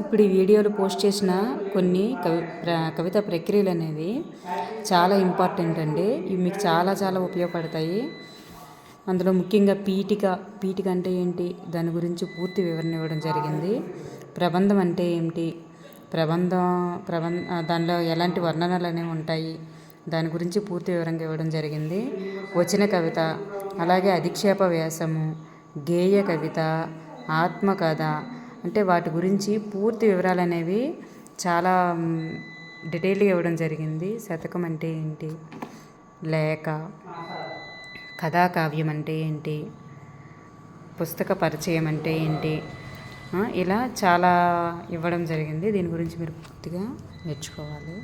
ఇప్పుడు ఈ వీడియోలు పోస్ట్ చేసిన కొన్ని కవి ప్ర- కవిత ప్రక్రియలు అనేవి చాలా ఇంపార్టెంట్ అండి. ఇవి మీకు చాలా చాలా ఉపయోగపడతాయి. అందులో ముఖ్యంగా పీఠిక పీఠిక అంటే ఏంటి? దాని గురించి పూర్తి వివరణ ఇవ్వడం జరిగింది. ప్రబంధం అంటే ఏమిటి ప్రబంధం ప్రబంధ దానిలో ఎలాంటి వర్ణనలు అనేవి ఉంటాయి? దాని గురించి పూర్తి వివరంగా ఇవ్వడం జరిగింది. వచ్చిన కవిత అలాగే అధిక్షేప వ్యాసము గేయ కవిత ఆత్మకథ అంటే వాటి గురించి పూర్తి వివరాలు అనేవి చాలా డీటెయిల్గా ఇవ్వడం జరిగింది. శతకం అంటే ఏంటి? లేఖ. కథాకావ్యం అంటే ఏంటి? పుస్తక పరిచయం అంటే ఏంటి? ఇలా చాలా ఇవ్వడం జరిగింది. దీని గురించి మీరు పూర్తిగా నేర్చుకోవాలి.